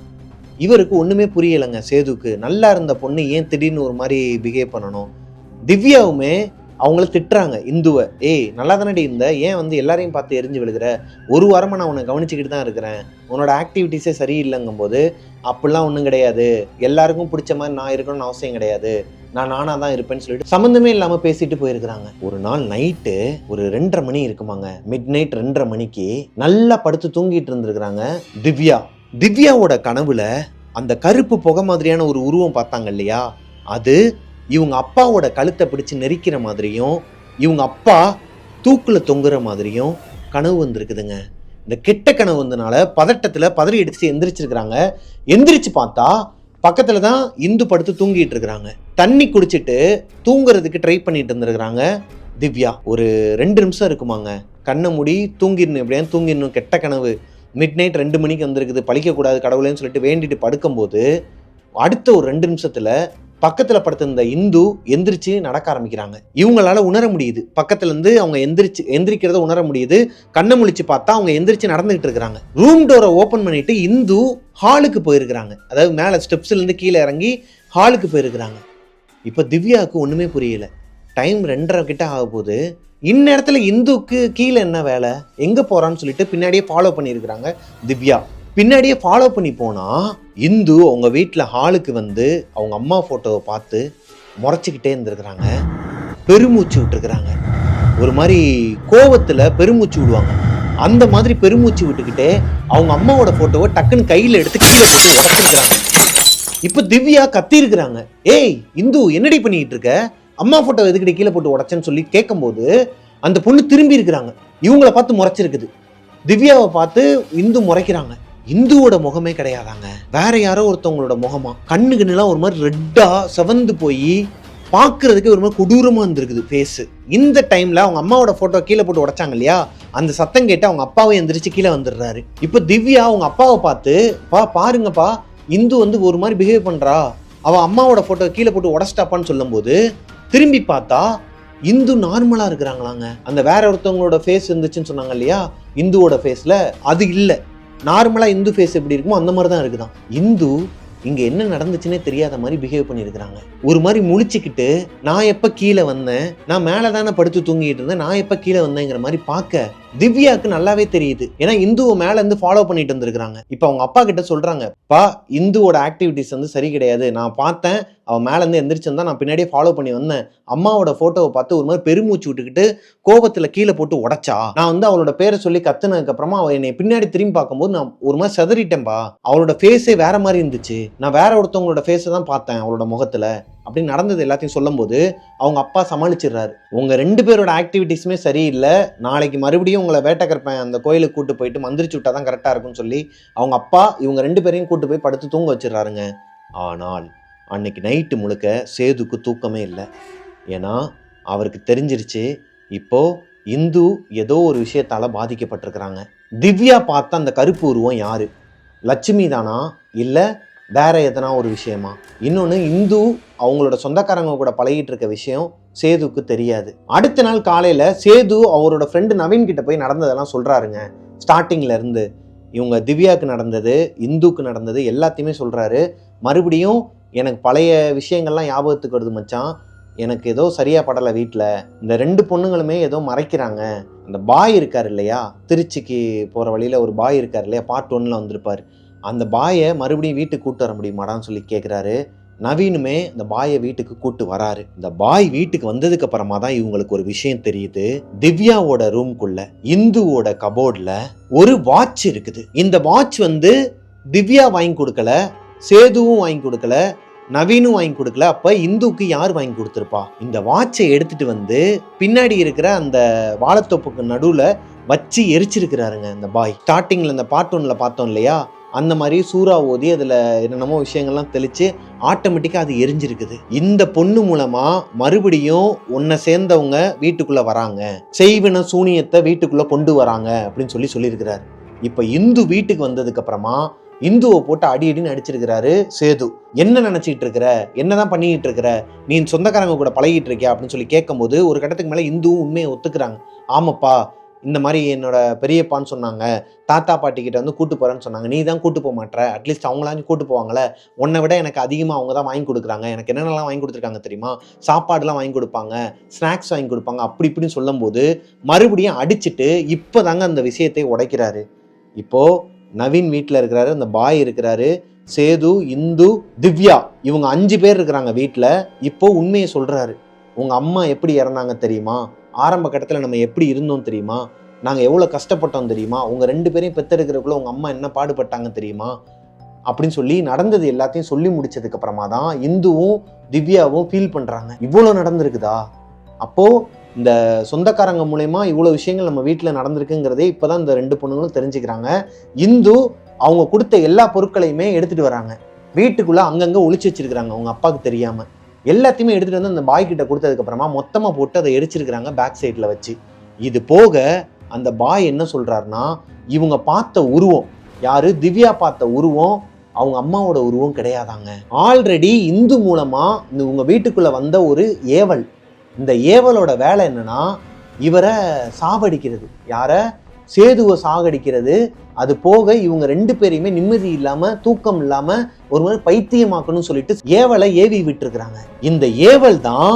இவருக்கு ஒன்றுமே புரியலைங்க சேதுக்கு நல்லா இருந்த பொண்ணு ஏன் திடீர்னு ஒரு மாதிரி பிஹேவ் பண்ணணும்? திவ்யாவுமே அவங்கள திட்டுறாங்க இந்துவை. ஏய் நல்லா தானடி இருந்த? ஏன் வந்து எல்லாரையும் பார்த்து எரிஞ்சு விழுகிற? ஒரு வாரமாக நான் உன்னை கவனிச்சுக்கிட்டு தான் இருக்கிறேன். உன்னோட ஆக்டிவிட்டீஸே சரியில்லைங்கும் போது அப்படிலாம் ஒன்றும் கிடையாது. எல்லாருக்கும் பிடிச்ச மாதிரி நான் இருக்கணும்னு அவசியம் கிடையாது. நான் நானாக தான் இருப்பேன்னு சொல்லிட்டு சம்மந்தமே இல்லாமல் பேசிட்டு போயிருக்கிறாங்க. ஒரு நாள் நைட்டு ஒரு ரெண்டரை மணி இருக்குமாங்க. மிட் நைட் ரெண்டரை மணிக்கு நல்லா படுத்து தூங்கிட்டு இருந்திருக்கிறாங்க திவ்யா. திவ்யாவோட கனவுல அந்த கருப்பு புகை மாதிரியான ஒரு உருவம் பார்த்தாங்க இல்லையா? அது இவங்க அப்பாவோட கழுத்தை பிடிச்சு நெரிக்கிற மாதிரியும் இவங்க அப்பா தூக்கில் தொங்குற மாதிரியும் கனவு வந்திருக்குதுங்க. இந்த கெட்ட கனவு வந்தனால பதட்டத்தில் பதறி அடிச்சு எந்திரிச்சிருக்கிறாங்க. எந்திரிச்சு பார்த்தா பக்கத்தில் தான் இந்து படுத்து தூங்கிட்டு இருக்கிறாங்க. தண்ணி குடிச்சிட்டு தூங்குறதுக்கு ட்ரை பண்ணிட்டு இருந்திருக்கிறாங்க. திவ்யா ஒரு ரெண்டு நிமிஷம் இருக்குமாங்க. கண்ணை மூடி தூங்கிடணும் எப்படியா தூங்கிடணும். கெட்ட கனவு. மிட் நைட் ரெண்டு மணிக்கு வந்திருக்குது. பழிக்கக்கூடாது கடவுளேன்னு சொல்லிட்டு வேண்டிட்டு படுக்கும்போது அடுத்த ஒரு ரெண்டு நிமிஷத்தில் பக்கத்தில் படுத்திருந்த இந்து எந்திரிச்சு நடக்க ஆரம்பிக்கிறாங்க. இவங்களால உணர முடியுது. பக்கத்துலேருந்து அவங்க எந்திரிச்சு எந்திரிக்கிறத உணர முடியுது. கண்ணை முழிச்சு பார்த்தா அவங்க எந்திரிச்சு நடந்துகிட்டு இருக்கிறாங்க. ரூம் டோரை ஓப்பன் பண்ணிட்டு இந்து ஹாலுக்கு போயிருக்கிறாங்க. அதாவது மேலே ஸ்டெப்ஸ்லேருந்து கீழே இறங்கி ஹாலுக்கு போயிருக்கிறாங்க. இப்போ திவ்யாவுக்கு ஒன்றுமே புரியல. டைம் ரெண்டரை கிட்ட ஆக போது இந்நேரத்தில் இந்துக்கு கீழே என்ன வேலை? எங்கே போகிறான்னு சொல்லிட்டு பின்னாடியே ஃபாலோ பண்ணியிருக்கிறாங்க திவ்யா. பின்னாடியே ஃபாலோ பண்ணி போனால் இந்து அவங்க வீட்டில் ஹாலுக்கு வந்து அவங்க அம்மா ஃபோட்டோவை பார்த்து முறைச்சிக்கிட்டே இருந்திருக்கிறாங்க. பெருமூச்சு விட்டுருக்குறாங்க. ஒரு மாதிரி கோவத்தில் பெருமூச்சு விடுவாங்க. அந்த மாதிரி பெருமூச்சு விட்டுக்கிட்டே அவங்க அம்மாவோட ஃபோட்டோவை டக்குன்னு கையில் எடுத்து கீழே போட்டு உடச்சிருக்கிறாங்க இப்போ திவ்யா கத்திருக்கிறாங்க ஏய் இந்து என்னடி பண்ணிக்கிட்டு இருக்க? அம்மா ஃபோட்டோ எதுக்கிட்ட கீழே போட்டு உடச்சேன்னு சொல்லி கேட்கும்போது அந்த பொண்ணு திரும்பி இருக்கிறாங்க. இவங்கள பார்த்து முறைச்சிருக்குது. திவ்யாவை பார்த்து இந்து முறைக்கிறாங்க. இந்துவோட முகமே கிடையாதாங்க. வேற யாரோ ஒருத்தவங்களோட முகமா? கண்ணு கண்ணுலாம் ஒரு மாதிரி ரெட்டா செவந்து போய் பார்க்கறதுக்கு ஒரு மாதிரி கொடூரமாக இருந்திருக்குது ஃபேஸு இந்த டைமில் அவங்க அம்மாவோட ஃபோட்டோ கீழே போட்டு உடச்சாங்க இல்லையா? அந்த சத்தம் கேட்டு அவங்க அப்பாவை எந்திரிச்சு கீழே வந்துடுறாரு. இப்போ திவ்யா அவங்க அப்பாவை பார்த்து பா பாருங்கப்பா இந்து வந்து ஒரு மாதிரி பிஹேவ் பண்ணுறா அவள் அம்மாவோட ஃபோட்டோ கீழே போட்டு உடச்சிட்டாப்பான்னு சொல்லும்போது திரும்பி பார்த்தா இந்து நார்மலாக இருக்கிறாங்களாங்க. அந்த வேற ஒருத்தவங்களோட ஃபேஸ் இருந்துச்சுன்னு சொன்னாங்க இல்லையா? இந்துவோட ஃபேஸில் அது இல்லை. நார்மலாக இந்து ஃபேஸ் எப்படி இருக்குமோ அந்த மாதிரி தான் இருக்குதான். இந்து இங்கே என்ன நடந்துச்சுன்னே தெரியாத மாதிரி பிஹேவ் பண்ணியிருக்கிறாங்க. ஒரு மாதிரி முழிச்சுக்கிட்டு நான் எப்போ கீழே வந்தேன்? நான் மேலே தானே படுத்து தூங்கிட்டு இருந்தேன்? நான் எப்போ கீழே வந்தேங்கிற மாதிரி பார்க்க திவ்யாவுக்கு நல்லாவே தெரியுது. ஏன்னா இந்துவை மேல இருந்து ஃபாலோ பண்ணிட்டு வந்திருக்காங்க இப்போ அவங்க அப்பா கிட்ட சொல்றாங்க பா இந்துவோட ஆக்டிவிட்டிஸ் வந்து சரி கிடையாது. நான் பார்த்தேன் அவன் மேல இருந்து எந்திரிச்சிருந்தா நான் பின்னாடியே ஃபாலோ பண்ணி வந்தேன். அம்மாவோட போட்டோவை பார்த்து ஒரு மாதிரி பெருமூச்சு விட்டுக்கிட்டு கோபத்துல கீழே போட்டு உடைச்சா? நான் வந்து அவளோட பேரை சொல்லி கத்துனதுக்கு அப்புறமா அவ என்னை பின்னாடி திரும்பி பார்க்கும்போது நான் ஒரு மாதிரி செதறிட்டேன்பா. அவளோட ஃபேஸே வேற மாதிரி இருந்துச்சு. நான் வேற ஒருத்தவங்களோட ஃபேஸை தான் பார்த்தேன் அவளோட முகத்துல. அப்படின்னு நடந்தது எல்லாத்தையும் சொல்லும்போது அவங்க அப்பா சமாளிச்சிடுறாரு. உங்கள் ரெண்டு பேரோட ஆக்டிவிட்டிஸுமே சரியில்லை. நாளைக்கு மறுபடியும் உங்களை வேட்டக்கற்பேன் அந்த கோயிலுக்கு கூட்டு போயிட்டு மந்திரிச்சு விட்டா தான் கரெக்டாக இருக்கும்னு சொல்லி அவங்க அப்பா இவங்க ரெண்டு பேரையும் கூட்டு போய் படுத்து தூங்க வச்சிடுறாருங்க. ஆனால் அன்னைக்கு நைட்டு முழுக்க சேதுக்கு தூக்கமே இல்லை. ஏன்னா அவருக்கு தெரிஞ்சிருச்சு இப்போது இந்து ஏதோ ஒரு விஷயத்தால் பாதிக்கப்பட்டிருக்கிறாங்க. திவ்யா பார்த்த அந்த கருப்பு உருவம் யார்? லட்சுமி தானா? இல்லை வேற எதனா ஒரு விஷயமா? இன்னொன்று இந்து அவங்களோட சொந்தக்காரங்க கூட பழகிட்டு இருக்க விஷயம் சேதுக்கு தெரியாது. அடுத்த நாள் காலையில் சேது அவரோட ஃப்ரெண்டு நவீன் கிட்ட போய் நடந்ததெல்லாம் சொல்கிறாருங்க ஸ்டார்டிங்கில் இருந்து இவங்க திவ்யாவுக்கு நடந்தது இந்துக்கு நடந்தது எல்லாத்தையுமே சொல்கிறாரு மறுபடியும் எனக்கு பழைய விஷயங்கள்லாம் ஞாபகத்துக்கு வருது மச்சான். எனக்கு ஏதோ சரியா படலை வீட்டில் இந்த ரெண்டு பொண்ணுங்களுமே ஏதோ மறைக்கிறாங்க. அந்த பாய் இருக்கார் இல்லையா? திருச்சிக்கு போகிற வழியில் ஒரு பாய் இருக்கார் இல்லையா? பார்ட் ஒன்னில் வந்திருப்பார். அந்த பாயை மறுபடியும் வீட்டுக்கு கூட்டு வர முடியுமாடான்னு சொல்லி கேட்குறாரு நவீனுமே அந்த பாயை வீட்டுக்கு கூட்டு வராரு. இந்த பாய் வீட்டுக்கு வந்ததுக்கு அப்புறமா தான் இவங்களுக்கு ஒரு விஷயம் தெரியுது. திவ்யாவோட ரூம்குள்ள இந்துவோட கபோர்டில் ஒரு வாட்ச் இருக்குது. இந்த வாட்ச் வந்து திவ்யா வாங்கி கொடுக்கல சேதுவும் வாங்கி கொடுக்கல நவீனும் வாங்கி கொடுக்கல. அப்ப இந்துக்கு யார் வாங்கி கொடுத்துருப்பா? இந்த வாட்சை எடுத்துட்டு வந்து பின்னாடி இருக்கிற அந்த வாழைத்தோப்புக்கு நடுவுல வச்சு எரிச்சிருக்கிறாருங்க இந்த பாய். ஸ்டார்டிங்ல இந்த பார்ட் ஒன்ல பார்த்தோம் இல்லையா? அந்த மாதிரி சூறா ஓதி அதில் என்னென்னமோ விஷயங்கள்லாம் தெளித்து ஆட்டோமேட்டிக்காக அது எரிஞ்சிருக்குது. இந்த பொண்ணு மூலமாக மறுபடியும் உன்னை சேர்ந்தவங்க வீட்டுக்குள்ளே வராங்க. செய்வின சூனியத்தை வீட்டுக்குள்ளே கொண்டு வராங்க அப்படின்னு சொல்லி சொல்லியிருக்கிறார். இப்போ இந்து வீட்டுக்கு வந்ததுக்கப்புறமா இந்துவை போட்டு அடி அடின்னு அடிச்சிருக்கிறாரு சேது. என்ன நினைச்சிட்டு இருக்கிற? என்னதான் பண்ணிக்கிட்டு இருக்கிற? நீ சொந்தக்காரங்க கூட பழகிட்டு இருக்கியா? அப்படின்னு சொல்லி கேட்கும்போது ஒரு கட்டத்துக்கு மேலே இந்துவும் உண்மையை ஒத்துக்கிறாங்க. ஆமாப்பா இந்த மாதிரி என்னோட பெரியப்பான்னு சொன்னாங்க. தாத்தா பாட்டி கிட்ட வந்து கூட்டு போறேன்னு சொன்னாங்க. நீ தான் கூட்டு போக மாட்டேற அட்லீஸ்ட் அவங்களாச்சும் கூட்டு போவாங்களே உன்னை விட எனக்கு அதிகமாக அவங்க தான் வாங்கி கொடுக்குறாங்க. எனக்கு என்னென்னலாம் வாங்கி கொடுத்துருக்காங்க தெரியுமா? சாப்பாடுலாம் வாங்கி கொடுப்பாங்க. ஸ்நாக்ஸ் வாங்கி கொடுப்பாங்க. அப்படி இப்படின்னு சொல்லும்போது மறுபடியும் அடிச்சுட்டு இப்போ தாங்க அந்த விஷயத்தை உடைக்கிறாரு. இப்போ நவீன் வீட்டில் இருக்கிறாரு. அந்த பாய் இருக்கிறாரு. சேது இந்து திவ்யா இவங்க அஞ்சு பேர் இருக்கிறாங்க வீட்டில் இப்போ உண்மையை சொல்கிறாரு உங்கள் அம்மா எப்படி இறந்தாங்க தெரியுமா? ஆரம்ப கட்டத்தில் நம்ம எப்படி இருந்தோம் தெரியுமா? நாங்கள் எவ்வளோ கஷ்டப்பட்டோம் தெரியுமா? உங்கள் ரெண்டு பேரையும் பெத்தெடுக்கிறதுக்குள்ள உங்கள் அம்மா என்ன பாடுபட்டாங்க தெரியுமா? அப்படின்னு சொல்லி நடந்தது எல்லாத்தையும் சொல்லி முடிச்சதுக்கு அப்புறமா தான் இந்துவும் திவ்யாவும் ஃபீல் பண்ணுறாங்க இவ்வளோ நடந்திருக்குதா? அப்போது இந்த சொந்தக்காரங்க மூலயமா இவ்வளோ விஷயங்கள் நம்ம வீட்டில் நடந்திருக்குங்கிறதே இப்போ தான் இந்த ரெண்டு பொண்ணுங்களும் தெரிஞ்சுக்கிறாங்க. இந்து அவங்க கொடுத்த எல்லா பொருட்களையுமே எடுத்துகிட்டு வராங்க. வீட்டுக்குள்ளே அங்கங்கே ஒழிச்சு வச்சிருக்கிறாங்க. அவங்க அப்பாவுக்கு தெரியாமல் எல்லாத்தையுமே எடுத்துகிட்டு வந்து அந்த பாய் கிட்ட கொடுத்ததுக்கப்புறமா மொத்தமாக போட்டு அதை எரிச்சிருக்கிறாங்க பேக் சைடில் வச்சு. இது போக அந்த பாய் என்ன சொல்கிறாருன்னா இவங்க பார்த்த உருவம் யார்? திவ்யா பார்த்த உருவம் அவங்க அம்மாவோட உருவம் கிடையாதாங்க. ஆல்ரெடி இந்து மூலமாக இந்த உங்கள் வீட்டுக்குள்ளே வந்த ஒரு ஏவல். இந்த ஏவலோட வேலை என்னன்னா இவரை சாவடிக்கிறது. யாரை? சேதுவை சாகடிக்கிறது. அது போக இவங்க ரெண்டு பேரையுமே நிம்மதி இல்லாமல் தூக்கம் இல்லாமல் ஒரு மாதிரி பைத்தியமாக்கணும்னு சொல்லிட்டு ஏவலை ஏவி விட்டுருக்குறாங்க. இந்த ஏவல் தான்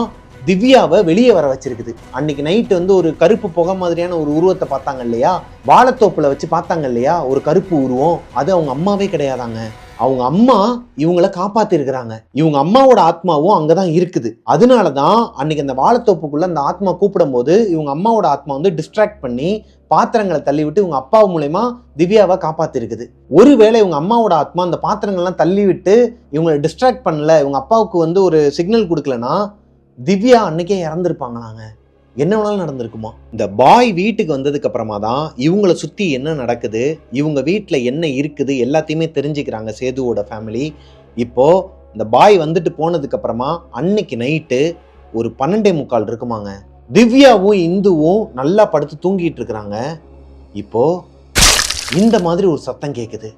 திவ்யாவை வெளியே வர வச்சிருக்குது. அன்னைக்கு நைட்டு வந்து ஒரு கருப்பு புகை மாதிரியான ஒரு உருவத்தை பார்த்தாங்க இல்லையா? வாழைத்தோப்பில் வச்சு பார்த்தாங்க இல்லையா? ஒரு கருப்பு உருவம். அது அவங்க அம்மாவே கிடையாதாங்க. அவங்க அம்மா இவங்கள காப்பாத்திருக்கிறாங்க. இவங்க அம்மாவோட ஆத்மாவும் அங்கதான் இருக்குது. அதனால தான் அன்னைக்கு அந்த வாழைத்தோப்புக்குள்ள அந்த ஆத்மா கூப்பிடும்போது இவங்க அம்மாவோட ஆத்மா வந்து டிஸ்ட்ராக்ட் பண்ணி பாத்திரங்களை தள்ளிவிட்டு இவங்க அப்பா மூலயமா திவ்யாவை காப்பாத்திருக்குது. ஒருவேளை இவங்க அம்மாவோட ஆத்மா அந்த பாத்திரங்கள்லாம் தள்ளிவிட்டு இவங்களை டிஸ்ட்ராக்ட் பண்ணல இவங்க அப்பாவுக்கு வந்து ஒரு சிக்னல் கொடுக்கலனா திவ்யா அன்னைக்கே இறந்துருப்பாங்களாங்க. என்ன வேணாலும் நடந்திருக்குமா. இந்த பாய் வீட்டுக்கு வந்ததுக்கு அப்புறமா தான் இவங்களை சுற்றி என்ன நடக்குது இவங்க வீட்டில் என்ன இருக்குது எல்லாத்தையுமே தெரிஞ்சுக்கிறாங்க சேதுவோட ஃபேமிலி இப்போது இந்த பாய் வந்துட்டு போனதுக்கு அப்புறமா அன்னைக்கு நைட்டு ஒரு பன்னெண்டே முக்கால் இருக்குமாங்க. திவ்யாவும் இந்துவும் நல்லா படுத்து தூங்கிட்டு இருக்கிறாங்க. இப்போ இந்த மாதிரி ஒரு சத்தம் கேட்குது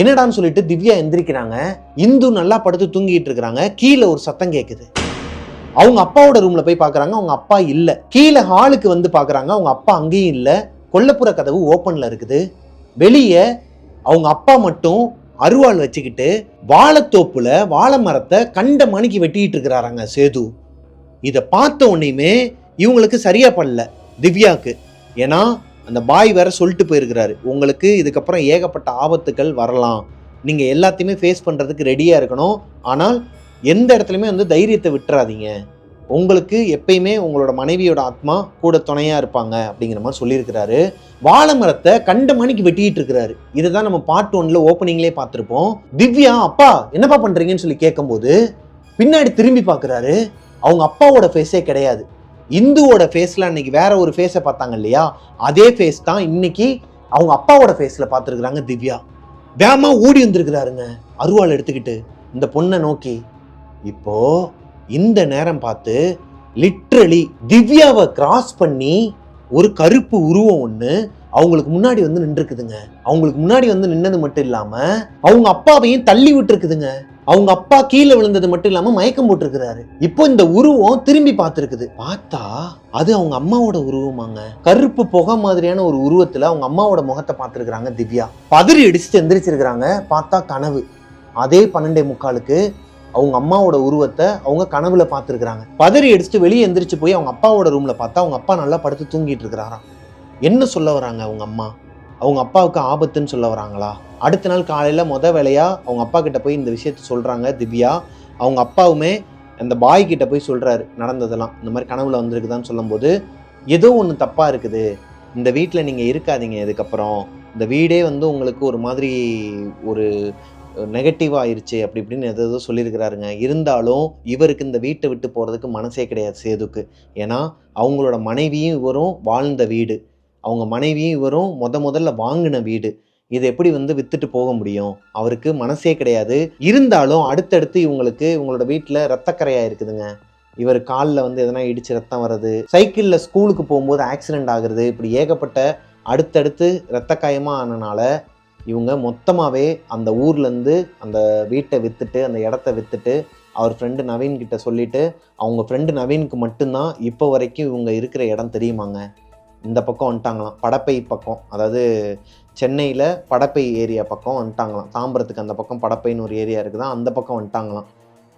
என்னடான்னு சொல்லிட்டு திவ்யா எந்திரிக்கிறாங்க. இந்து நல்லா படுத்து தூங்கிட்டு இருக்கிறாங்க. கீழே ஒரு சத்தம் கேட்குது அவங்க அப்பாவோட ரூம்ல போய் பார்க்குறாங்க அவங்க அப்பா இல்ல. கீழே ஹாலுக்கு வந்து பார்க்குறாங்க அவங்க அப்பா அங்கேயும் இல்ல. கொல்லப்புற கதவு ஓப்பன்ல இருக்குது. வெளியே அவங்க அப்பா மட்டும் அருவாள் வச்சுக்கிட்டு வாழைத்தோப்புல வாழை மரத்தை கண்ட மணிக்கு வெட்டிட்டு இருக்கிறாராங்க சேது. இதை பார்த்த உடனேயுமே இவங்களுக்கு சரியா பண்ணல திவ்யாக்கு. ஏன்னா அந்த பாய் வேற சொல்லிட்டு போயிருக்கிறாரு உங்களுக்கு இதுக்கப்புறம் ஏகப்பட்ட ஆபத்துக்கள் வரலாம். நீங்க எல்லாத்தையுமே ஃபேஸ் பண்றதுக்கு ரெடியா இருக்கணும். ஆனால் எந்த இடத்துலையுமே வந்து தைரியத்தை விட்டுறாதீங்க. உங்களுக்கு எப்பயுமே உங்களோட மனைவியோட ஆத்மா கூட துணையாக இருப்பாங்க அப்படிங்கிற மாதிரி சொல்லியிருக்கிறாரு. வாழை மரத்தை கண்ட மணிக்கு வெட்டிட்டு இருக்கிறாரு. இதை தான் நம்ம பார்ட் ஒன்ல ஓப்பனிங்லேயே பார்த்துருப்போம். திவ்யா அப்பா என்னப்பா பண்ணுறீங்கன்னு சொல்லி கேட்கும்போது பின்னாடி திரும்பி பார்க்குறாரு. அவங்க அப்பாவோட ஃபேஸே கிடையாது. இந்துவோட ஃபேஸில் அன்னைக்கு வேற ஒரு ஃபேஸை பார்த்தாங்க இல்லையா? அதே ஃபேஸ் தான் இன்னைக்கு அவங்க அப்பாவோட ஃபேஸில் பார்த்துருக்குறாங்க திவ்யா. வேகமாக ஓடி வந்திருக்கிறாருங்க. அருவாள் எடுத்துக்கிட்டு இந்த பொண்ணை நோக்கி இப்போ இந்த நேரம் பார்த்து லிட்ரலி திவ்யாவை கிராஸ் பண்ணி ஒரு கருப்பு உருவம் ஒன்று அவங்களுக்கு முன்னாடி வந்து நின்றுருக்குதுங்க. அவங்களுக்கு முன்னாடி வந்து நின்னது மட்டும் இல்லாம அவங்க அப்பாவையும் தள்ளி விட்டுருக்குதுங்க. அவங்க அப்பா கீழே விழுந்தது மட்டும் இல்லாம மயக்கம் போட்டிருக்கிறாரு. இப்போ இந்த உருவம் திரும்பி பார்த்துருக்குது. பார்த்தா அது அவங்க அம்மாவோட உருவமாங்க. கருப்பு புகை மாதிரியான ஒரு உருவத்துல அவங்க அம்மாவோட முகத்தை பார்த்துருக்குறாங்க திவ்யா. பதறி அடிச்சுட்டு எந்திரிச்சிருக்கிறாங்க. பார்த்தா கனவு. அதே பன்னெண்டே முக்காலுக்கு அவங்க அம்மாவோட உருவத்தை அவங்க கனவுல பார்த்துருக்குறாங்க. பதறி அடிச்சுட்டு வெளியே எந்திரிச்சு போய் அவங்க அப்பாவோட ரூம்ல பார்த்தா அவங்க அப்பா நல்லா படுத்து தூங்கிட்டு இருக்கிறாராம். என்ன சொல்ல வராங்க அவங்க அம்மா? அவங்க அப்பாவுக்கு ஆபத்துன்னு சொல்ல வராங்களா? அடுத்த நாள் காலையில் முத வேலையாக அவங்க அப்பா கிட்ட போய் இந்த விஷயத்த சொல்கிறாங்க திவ்யா. அவங்க அப்பாவுமே அந்த பாய் கிட்ட போய் சொல்கிறாரு நடந்ததெல்லாம். இந்த மாதிரி கனவுல வந்திருக்குதான்னு சொல்லும்போது ஏதோ ஒன்று தப்பாக இருக்குது. இந்த வீட்டில் நீங்கள் இருக்காதீங்க இதுக்கப்புறம். இந்த வீடே வந்து உங்களுக்கு ஒரு மாதிரி ஒரு நெகட்டிவ் ஆயிடுச்சு அப்படி இப்படின்னு எதோ சொல்லியிருக்கிறாருங்க. இருந்தாலும் இவருக்கு இந்த வீட்டை விட்டு போகிறதுக்கு மனசே கிடையாது சேதுக்கு. ஏன்னா அவங்களோட மனைவியும் இவரும் வாழ்ந்த வீடு. அவங்க மனைவியும் இவரும் முத முதல்ல வாங்கின வீடு. இதை எப்படி வந்து வித்துட்டு போக முடியும்? அவருக்கு மனசே கிடையாது. இருந்தாலும் அடுத்தடுத்து இவங்களுக்கு இவங்களோட வீட்டில் ரத்தக்கரையாக இருக்குதுங்க. இவர் காலில் வந்து எதனா இடிச்சு ரத்தம் வர்றது சைக்கிளில் ஸ்கூலுக்கு போகும்போது ஆக்சிடென்ட் ஆகுறது இப்படி ஏகப்பட்ட அடுத்தடுத்து ரத்த காயமாக ஆனனால இவங்க மொத்தமாகவே அந்த ஊர்லேருந்து அந்த வீட்டை விற்றுட்டு அந்த இடத்த விற்றுட்டு அவர் ஃப்ரெண்டு நவீன்கிட்ட சொல்லிவிட்டு சொல்லிட்டு அவங்க ஃப்ரெண்டு நவீனுக்கு மட்டும்தான் இப்போ வரைக்கும் இவங்க இருக்கிற இடம் தெரியுமாங்க? இந்த பக்கம் வந்துட்டாங்களாம். படப்பை பக்கம். அதாவது சென்னையில் படப்பை ஏரியா பக்கம் வந்துட்டாங்களாம். தாம்பரத்துக்கு அந்த பக்கம் படப்பைன்னு ஒரு ஏரியா இருக்குதான் அந்த பக்கம் வந்துட்டாங்களாம்.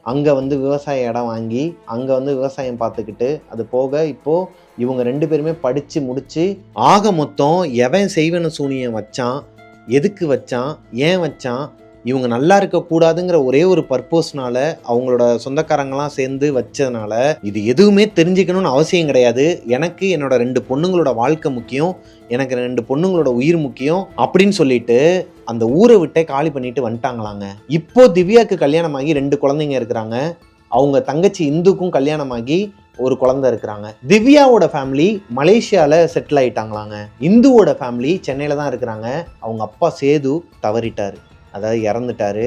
அங்கே வந்து விவசாய இடம் வாங்கி அங்கே வந்து விவசாயம் பார்த்துக்கிட்டு அது போக இப்போது இவங்க ரெண்டு பேருமே படித்து முடித்து ஆக மொத்தம் எவன் செய்வன சூனியம் வச்சான் எதுக்கு வச்சான் ஏன் வச்சான் இவங்க நல்லா இருக்கக்கூடாதுங்கிற ஒரே ஒரு பர்பஸ்னால அவங்களோட சொந்தக்காரங்களாம் சேர்ந்து வச்சதுனால இது எதுவுமே தெரிஞ்சுக்கணும்னு அவசியம் கிடையாது. எனக்கு என்னோட ரெண்டு பொண்ணுங்களோட வாழ்க்கை முக்கியம் எனக்கு ரெண்டு பொண்ணுங்களோட உயிர் முக்கியம் அப்படின்னு சொல்லிட்டு அந்த ஊரை விட்டே காலி பண்ணிட்டு வந்துட்டாங்களாங்க. இப்போ திவ்யாக்கு கல்யாணமாகி ரெண்டு குழந்தைங்க இருக்கிறாங்க. அவங்க தங்கச்சி இந்துக்கும் கல்யாணமாகி ஒரு குழந்தை இருக்கிறாங்க. திவ்யாவோட ஃபேமிலி மலேசியாவில் செட்டில் ஆகிட்டாங்களாங்க இந்துவோட ஃபேமிலி சென்னையில் தான் இருக்கிறாங்க. அவங்க அப்பா சேது தவறிட்டார். அதாவது இறந்துட்டாரு.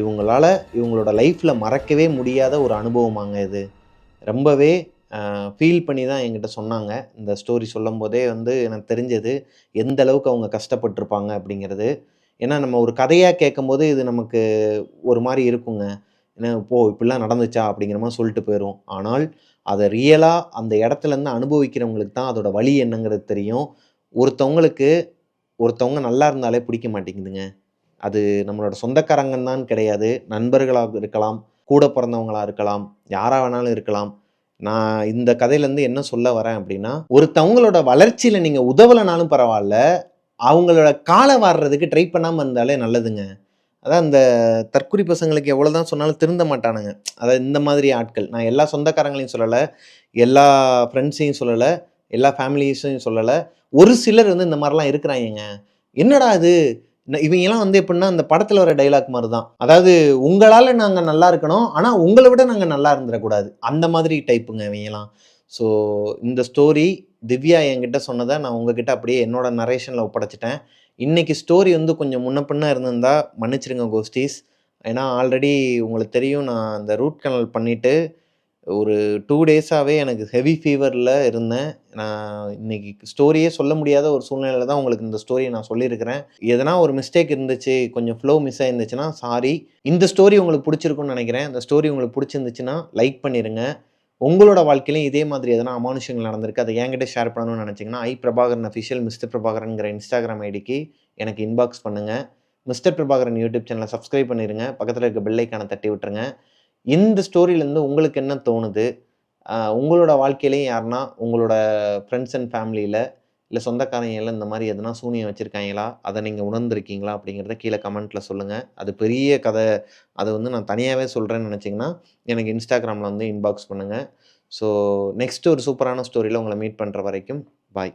இவங்களால இவங்களோட லைஃப்பில் மறக்கவே முடியாத ஒரு அனுபவமாங்க இது. ரொம்பவே ஃபீல் பண்ணி தான் என்கிட்ட சொன்னாங்க. இந்த ஸ்டோரி சொல்லும் போதே வந்து எனக்கு தெரிஞ்சது எந்த அளவுக்கு அவங்க கஷ்டப்பட்டிருப்பாங்க அப்படிங்கிறது. ஏன்னா நம்ம ஒரு கதையாக கேட்கும்போது இது நமக்கு ஒரு மாதிரி இருக்குங்க. ஏன்னா போ இப்படிலாம் நடந்துச்சா? அப்படிங்கிற மாதிரி சொல்லிட்டு போயிடும் ஆனால் அதை ரியலாக அந்த இடத்துலேருந்து அனுபவிக்கிறவங்களுக்கு தான் அதோட வழி என்னங்கிறது தெரியும். ஒருத்தவங்களுக்கு ஒருத்தவங்க நல்லா இருந்தாலே பிடிக்க மாட்டேங்குதுங்க. அது நம்மளோட சொந்தக்காரங்கன்னு தான் கிடையாது. நண்பர்களாக இருக்கலாம் கூட பிறந்தவங்களாக இருக்கலாம் யாராக வேணாலும் இருக்கலாம். நான் இந்த கதையிலேருந்து என்ன சொல்ல வரேன் அப்படின்னா ஒருத்தவங்களோட வளர்ச்சியில் நீங்கள் உதவலைனாலும் பரவாயில்ல அவங்களோட காலை வாடுறதுக்கு ட்ரை பண்ணாமல் இருந்தாலே நல்லதுங்க. அதான் இந்த தற்குறி பசங்களுக்கு எவ்வளோ தான் சொன்னாலும் திருந்த மாட்டானுங்க. அதாவது இந்த மாதிரி ஆட்கள். நான் எல்லா சொந்தக்காரங்களையும் சொல்லலை. எல்லா ஃப்ரெண்ட்ஸையும் சொல்லலை. எல்லா ஃபேமிலிஸையும் சொல்லலை. ஒரு சிலர் வந்து இந்த மாதிரிலாம் இருக்கிறாங்க என்னடா இது? இவங்கெல்லாம் வந்து எப்படின்னா அந்த படத்தில் வர டைலாக் மாதிரி தான் அதாவது உங்களால் நாங்கள் நல்லா இருக்கணும். ஆனால் உங்களை விட நாங்கள் நல்லா இருந்துடக்கூடாது அந்த மாதிரி டைப்புங்க இவங்கெல்லாம். ஸோ இந்த ஸ்டோரி திவ்யா என்கிட்ட சொன்னதை நான் உங்ககிட்ட அப்படியே என்னோட நரேஷனில் ஒப்படைச்சிட்டேன். இன்றைக்கி ஸ்டோரி வந்து கொஞ்சம் முன்ன பின்ன இருந்திருந்தா மன்னிச்சிருங்க கோஷ்டிஸ் ஏன்னா ஆல்ரெடி உங்களுக்கு தெரியும் நான் அந்த ரூட் கனல் பண்ணிவிட்டு ஒரு டூ டேஸாகவே எனக்கு ஹெவி ஃபீவரில் இருந்தேன். நான் இன்னைக்கு ஸ்டோரியே சொல்ல முடியாத ஒரு சூழ்நிலையில் தான் உங்களுக்கு இந்த ஸ்டோரியை நான் சொல்லியிருக்கிறேன். எதனா ஒரு மிஸ்டேக் இருந்துச்சு கொஞ்சம் ஃப்ளோ மிஸ் ஆயிருந்துச்சுன்னா சாரி இந்த ஸ்டோரி உங்களுக்கு பிடிச்சிருக்குன்னு நினைக்கிறேன். இந்த ஸ்டோரி உங்களுக்கு பிடிச்சிருந்துச்சுன்னா லைக் பண்ணிடுங்க உங்களோட வாழ்க்கையிலும் இதே மாதிரி எதனா அமானுஷங்கள் நடந்திருக்கு? அதை என்கிட்ட ஷேர் பண்ணணும்னு நினச்சிங்கன்னா ஐ பிரபாகரன் அஃபிஷியல் மிஸ்டர் பிரபாகரன்கிற இன்ஸ்டாகிராம் ஐடிக்கு எனக்கு இன்பாக்ஸ் பண்ணுங்கள் மிஸ்டர் பிரபாகரன் யூடியூப் சேனலை சப்ஸ்கிரைப் பண்ணிடுங்க பக்கத்தில் இருக்க பெல்லைக்கான தட்டி விட்டுருங்க. இந்த ஸ்டோரியிலேருந்து உங்களுக்கு என்ன தோணுது? உங்களோட வாழ்க்கையிலையும் யாருன்னா உங்களோட ஃப்ரெண்ட்ஸ் அண்ட் ஃபேமிலியில் இல்லை சொந்தக்காரங்க இந்த மாதிரி எதனா சூனியம் வச்சுருக்காங்களா? அதை நீங்கள் உணர்ந்திருக்கீங்களா? அப்படிங்கிறத கீழே கமெண்ட்டில் சொல்லுங்கள் அது பெரிய கதை. அதை வந்து நான் தனியாகவே சொல்கிறேன்னு நினச்சிங்கன்னா எனக்கு இன்ஸ்டாகிராமில் வந்து இன்பாக்ஸ் பண்ணுங்கள் ஸோ நெக்ஸ்ட் ஒரு சூப்பரான ஸ்டோரியில் உங்களை மீட் பண்ணுற வரைக்கும் பாய்